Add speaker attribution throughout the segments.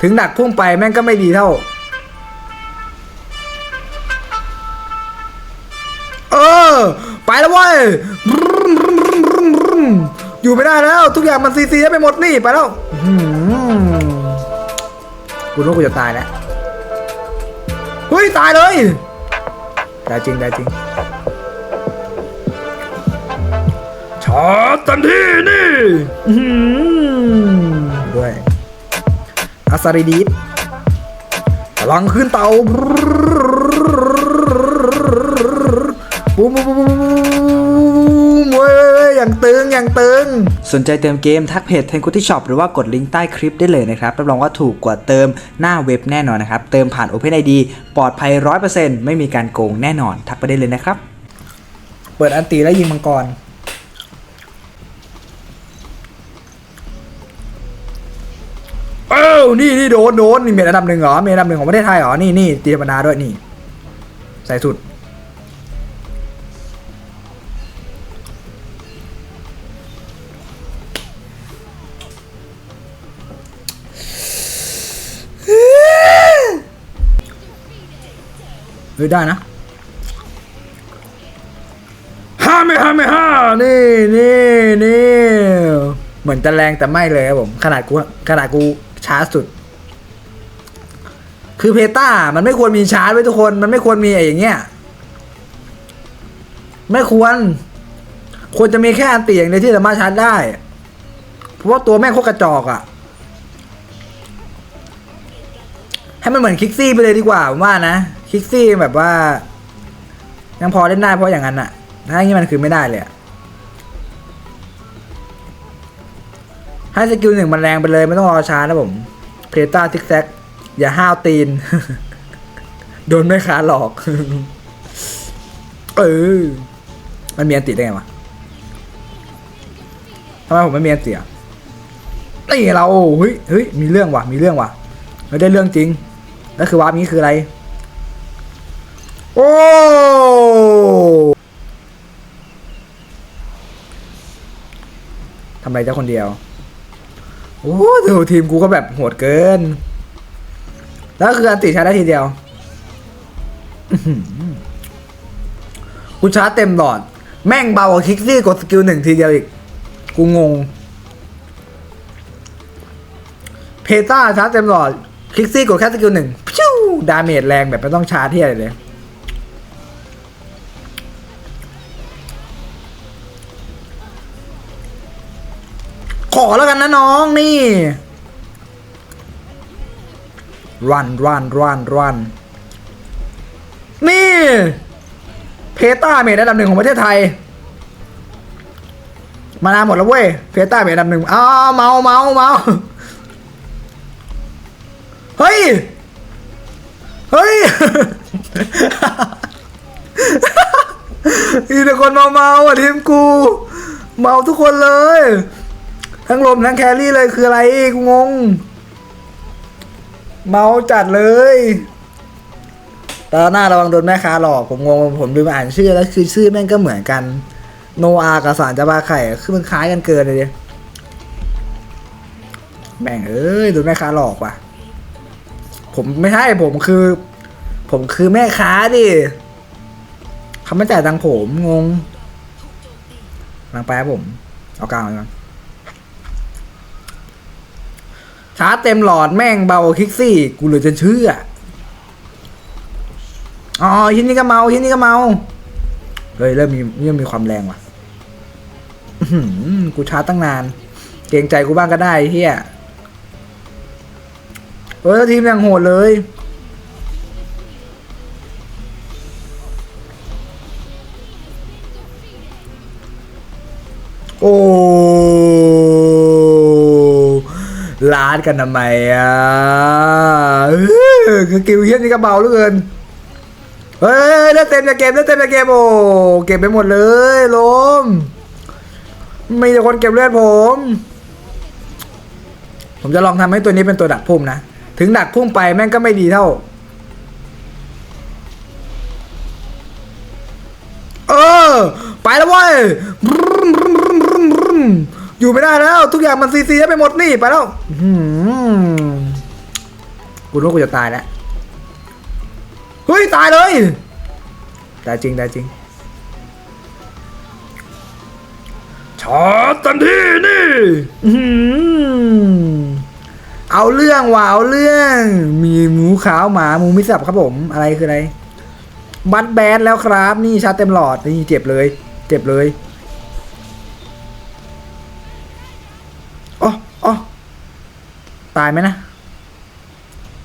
Speaker 1: ถึงดักพุ่งไปแม่งก็ไม่ดีเท่า เออ ไปแล้วเว้ยอยู่ไม่ได้แล้ว ทุกอย่างมันซีซีไปหมดนี่ไปแล้วกูรู้กูจะตายแล้วเฮ้ย ตายเลยได้จริงได้จริงชาร์จทันทีนี่ด้วย อาซาริดีดพลังขึ้นเตาบูมบูมบูมบูมเว้ยอย่างตึงอย่างตึง
Speaker 2: สนใจเติมเกมทักเพจ t ทน k u ที่ช็อปหรือว่ากดลิงก์ใต้คลิปได้เลยนะครับ รับรองว่าถูกกว่าเติมหน้าเว็บแน่นอนนะครับ เติมผ่าน OpenID ปลอดภัย 100%ไม่มีการโกงแน่นอน ทักไปได้เลยนะครับ
Speaker 1: เปิดอันตีแล้วยิงมังกร นี่นี่โดนโดนนี่เมดอันดับหนึ่งเหรอเมดอันดับหนึ่งของประเทศไทยเหรอนี่นี่ตีธรรมดาด้วยนี่ใส่สุดเฮ้ยได้นะห้าไม่ห้าไม่ห้านี่นี่นี่เหมือนจะแรงแต่ไม่เลยครับผม ขนาดกูขนาดกู ช้าสุด คือเพต้ามันไม่ควรมีชาร์จไว้ทุกคน มันไม่ควรมีไอ้อย่างเงี้ย ไม่ควร ควรจะมีแค่อันตีอย่างเดียวที่สามารถชาร์จได้ เพราะว่าตัวแม่งโคตรกระจอกอะ่ะ ให้มันเหมือนคิกซี่ไปเลยดีกว่าผมว่านะ คิกซี่แบบว่า ยังพอเล่นได้เพราะอย่างนั้นอะถ้าอย่างนี้มันคือไม่ได้เลยอะ ให้สกิลหนึ่งมันแรงไปเลยไม่ต้องรอช้านะผมเพตาซิกแซกอย่าห้าวตีน โดนแม่ค้าหลอก เออ มันมีอันติได้ไงวะทำไมผมไม่มีอันติอะนี่เราเฮ้ยเฮ้ยมีเรื่องว่ะ มีเรื่องว่ะไม่ได้เรื่องจริง แล้วคือวาร์ปนี้คืออะไร โอ้ทำไมเจ้าคนเดียว โอ้โหทีมกูก็แบบโหดเกิน แล้วคืออันติชาร์จได้ทีเดียวกูชาร์จเต็มหลอด แม่งเบากว่าคิกซี่กดสกิลหนึ่งทีเดียวอีก กูงง เพต้าชาร์จเต็มหลอด คิกซี่กดแค่สกิลหนึ่งพิ้วดาเมจแรงแบบไม่ต้องชาร์จที่อะไรเลย ขอแล้วกันนะน้องนี่ รันรันรันรันนี่ เพต้าเมดอันดับหนึ่งของประเทศไทย มานาหมดแล้วเว้ย เพต้าเมดอันดับหนึ่งอ้าวเมาเมาเมาเฮ้ย เฮ้ยมีแต่คนเมาเมาอะทีมกู เมาทุกคนเลย ทั้งลมทั้งแครี่เลยคืออะไรกูงง เมาจัดเลยตอนหน้าระวังโดนแม่ค้าหลอกผมงงผมดูมาอ่านชื่อแล้วคือชื่อแม่งก็เหมือนกัน โนอากับสารจะบาไข่คือมันคล้ายกันเกินเลยดิแม่งเอ้ยโดนแม่ค้าหลอกว่ะ ผมไม่ใช่ผมคือ ผมคือแม่ค้าดิเขาไม่จ่ายตังผมงงลังไปครับผม เอากลางไปก่อน ชาร์จเต็มหลอดแม่งเบาคิกซี่ กูเลือจะเชื่อ อ๋อที่นี่ก็เมาที่นี่ก็เมา เฮ้ยเริ่มมีเริ่มมีความแรงว่ะกูชาร์จตั้งนาน เกรงใจกูบ้างก็ได้เฮียเฮ้ยทีมยังโหดเลยโอ้ ลาดกันทำไมอะคือกิวเฮียนี่ก็เบาเหลือเกินเฮ้ยเลือดเต็มจะเก็บเลือดเต็มจะเก็บโอ้เก็บไปหมดเลยลมมีแต่คนเก็บเลือดผม ผมจะลองทำให้ตัวนี้เป็นตัวดักพุ่มนะถึงดักพุ่มไปแม่งก็ไม่ดีเท่า เออ ไปแล้วเว้ย อยู่ไม่ได้แล้ว ทุกอย่างมันซีซีไปหมดนี่ไปแล้วกูรู้ว่ากูจะตายแล้วเฮ้ย ตายเลย ตายจริง ตายจริงชาร์จทันทีนี่เอาเรื่องว่ะเอาเรื่อง มีหมูขาวหมาหมูมิสับครับผม อะไรคืออะไร บัตแบนแล้วครับ นี่ชาร์เต็มหลอด นี่เจ็บเลย เจ็บเลย ตายไหมนะ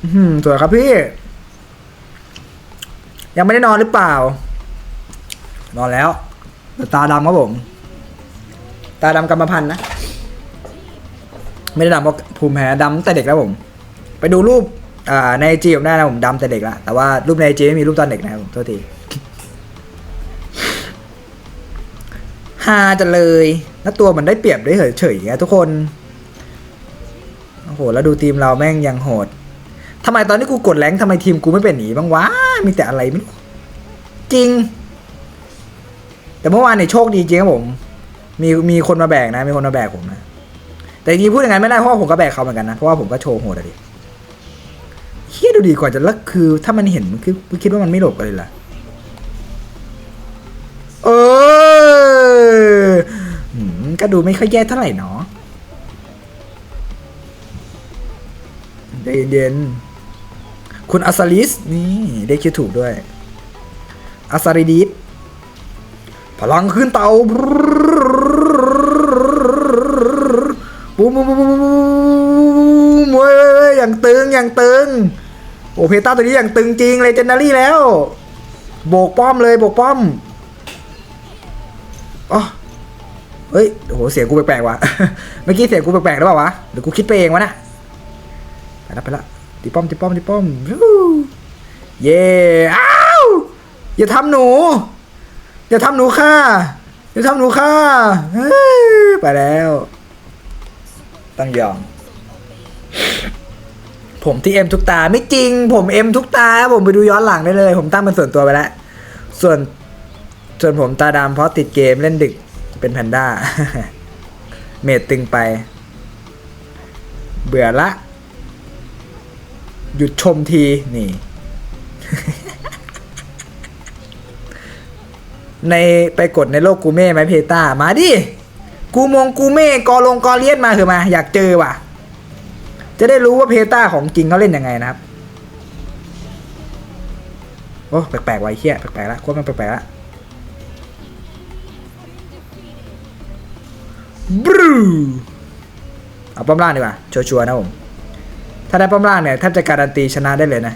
Speaker 1: อื้อหือสวยครับพี่ ยังไม่ได้นอนหรือเปล่า นอนแล้วตาดำครับผม ตาดำกรรมพันธุ์นะ ไม่ได้ดำเพราะภูมิแพ้ดำแต่เด็กแล้วผม ไปดูรูปอ่าในจีผมได้นะผมดำแต่เด็กละแต่ว่ารูปในจีไม่มีรูปตอนเด็กนะครับผมโทษทีฮาจะเลย แล้วตัวมันได้เปรียบได้เฉยๆไงทุกคน โหแล้วดูทีมเราแม่งยังโหดทำไมตอนที่กูกดแรงค์ทำไมทีมกูไม่เป็นหนีบ้างวะมีแต่อะไรไม่รู้จริง แต่เมื่อวานเนี่ยโชคดีจริงครับผม มีมีคนมาแบกนะ มีคนมาแบกผมนะ แต่จริงพูดอย่างนั้นไม่ได้เพราะว่าผมก็แบกเขาเหมือนกันนะเพราะว่าผมก็โชว์โหดอะดิเฮียดูดีกว่าจะลักคือ ถ้ามันเห็นมันคือคิดว่ามันไม่หลบเลยล่ะเออหืมก็ดูไม่ค่อยแย่เท่าไหร่เนาะ ใจเย็นๆคุณอัสซาลิสนี่ได้คิดถูกด้วยอัสซาริดิสพลังขึ้นเตาบูมบูมบูมบูมบูมเว้ยอย่างตึงอย่างตึงโอเพต้าตัวนี้อย่างตึงจริงเลยเจนนารี่แล้ว โบกป้อมเลยโบกป้อมอ๋อเฮ้ยโอ้โหเสียงกูแปลกๆว่ะเมื่อกี้เสียงกูแปลกๆหรือเปล่าวะหรือกูคิดไปเองวะน่ะ ไปละไปละตีป้อมตีป้อมตีป้อมยูเย่อ้าวอย่าทำหนู อย่าทำหนูค่ะอย่าทำหนูค่ะไปแล้วต้องยอมผมที่เอ็มทุกตาไม่จริง ผมเอ็มทุกตา ผมไปดูย้อนหลังได้เลย ผมตั้งเป็นส่วนตัวไปแล้ว ส่วนส่วนผมตาดำเพราะติดเกมเล่นดึกเป็นแพนด้า เมดตึงไป เบื่อละ หยุดชมทีนี่ ในไปกดในโลกกูเม่ไหมเพตามาดิ กูมงกูเม่กอลงกอเลียนมาเถอะมา อยากเจอว่ะ จะได้รู้ว่าเพตาของจริงเขาเล่นยังไงนะครับ โอ้ แปลกๆไว้เฮียแปลกๆละโคตรมันแปลกๆละบรูเอาป้อมล่างดีกว่า ชัวร์ๆนะผม ถ้าได้ป้อมล่างเนี่ยแทบจะการันตีชนะได้เลยนะ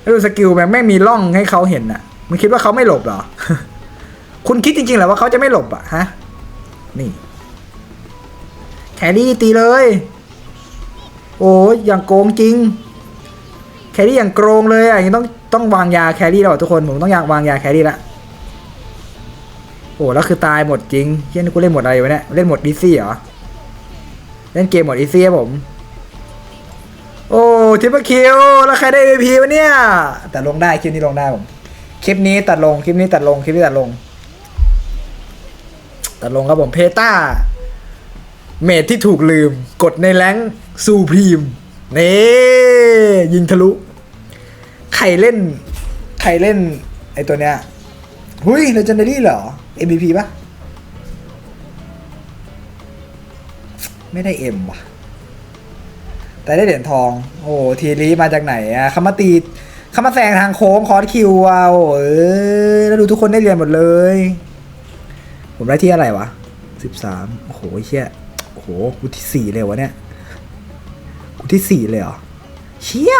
Speaker 1: แล้วดูสกิลแม่งไม่มีร่องให้เขาเห็นน่ะมึงคิดว่าเขาไม่หลบเหรอ คุณคิดจริงๆเหรอว่าเขาจะไม่หลบอะฮะ นี่แครี่ตีเลย โอ้ยอย่างโกงจริง แครี่อย่างโกงเลยอะอย่างนี้ต้องต้องวางยาแครี่แล้วทุกคนผมต้องอยากวางยาแครี่ละโอ้แล้วคือตายหมดจริงเฮียนี่กูเล่นหมดอะไรวะเนี่ยเล่นหมดอีซี่เหรอเล่นเกมหมดอีซี่ครับผม ทิปเปอร์คิวแล้วใครได้ MVP วะเนี่ย แต่ลงได้คลิปนี้ลงได้ผมคลิปนี้ตัดลงคลิปนี้ตัดลงคลิปนี้ตัดลง ตัดลงครับผมเพต้า เมดที่ถูกลืม กดในแรงซูพรีมนี่ยิงทะลุ ใครเล่น ใครเล่น ไอตัวเนี้ยหุยเลเจนดารี่เหรอ MVP ปะไม่ได้เอ็มว่ะ แต่ได้เหรียญทอง โอ้ทีรีมาจากไหนอะเขามาตีเขามาแซงทางโค้งคอร์สคิวเอาเออแล้วดูทุกคนได้เรียนหมดเลย ผมได้ที่อะไรวะสิบสามโอ้โหเชี่ยโอ้โหกูที่สี่เลยวะเนี่ยกูที่สี่เลยเหรอเชี่ย